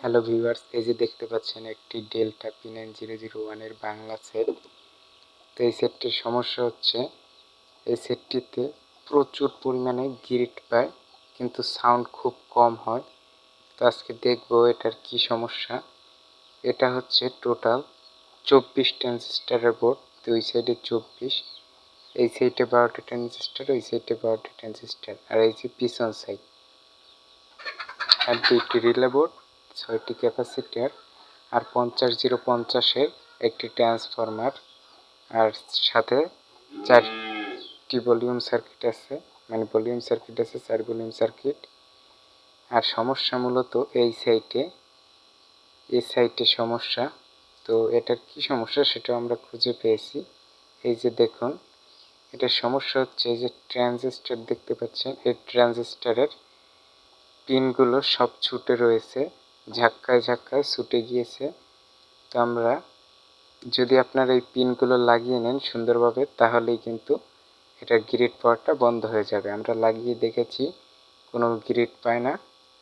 Hello viewers এই যে দেখতে পাচ্ছেন একটি delta P nine zero zero ওয়ানের বাংলা সেট তো এই সেটটির সমস্যা হচ্ছে, এই সেটটিতে প্রচুর পরিমাণে গিরিট পায়, কিন্তু সাউন্ড খুব কম হয়। তো আজকে দেখব এটার কি সমস্যা। এটা হচ্ছে টোটাল চব্বিশ ট্রানজিস্টারের বোর্ড দুই সাইডে চব্বিশ। এই সাইডে বারোটা ট্রানজিস্টার ওই সাইডে বারোটা ট্রানজিস্টার আর এই যে পিছন সাইড আর দুইটি রিলে বোর্ড ছয়টি ক্যাপাসিটার আর পঞ্চাশ জিরো পঞ্চাশের একটি ট্রান্সফরমার আর সাথে চারটি ভলিউম সার্কিট আছে মানে ভলিউম সার্কিট আছে, চার ভলিউম সার্কিট। আর সমস্যা মূলত এই সাইটে এই সাইটে সমস্যা। তো এটার কি সমস্যা সেটা আমরা খুঁজে পেয়েছি। এই যে দেখুন, এটার সমস্যা হচ্ছে এই যে ট্রানজিস্টার দেখতে পাচ্ছেন, এই ট্রানজিস্টারের পিনগুলো সব ছুটে রয়েছে। ঝাক্কায় ঝাক্কায় ছুটে গিয়েছে। তো আমরা যদি আপনার এই পিনগুলো লাগিয়ে নেন সুন্দরভাবে, তাহলেই কিন্তু এটার গ্রিড পাওয়ারটা বন্ধ হয়ে যাবে। আমরা লাগিয়ে দেখেছি, কোনো গ্রিড পায় না,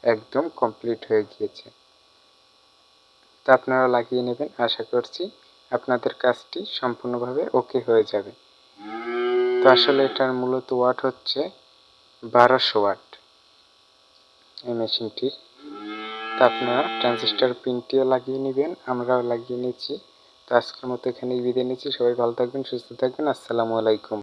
একদম কমপ্লিট হয়ে গিয়েছে। তো আপনারা লাগিয়ে নেবেন, আশা করছি আপনাদের কাজটি সম্পূর্ণভাবে ওকে হয়ে যাবে। তো আসলে এটার মূলত ওয়াট হচ্ছে বারোশো ওয়াট এই মেশিনটির তো আপনারা ট্রানজিস্টার পিনটিও লাগিয়ে নেবেন, আমরাও লাগিয়ে নিচ্ছি। তো আজকের মতো এখানেই বিদায় নিচ্ছি। সবাই ভালো থাকবেন, সুস্থ থাকবেন। আসসালামু আলাইকুম।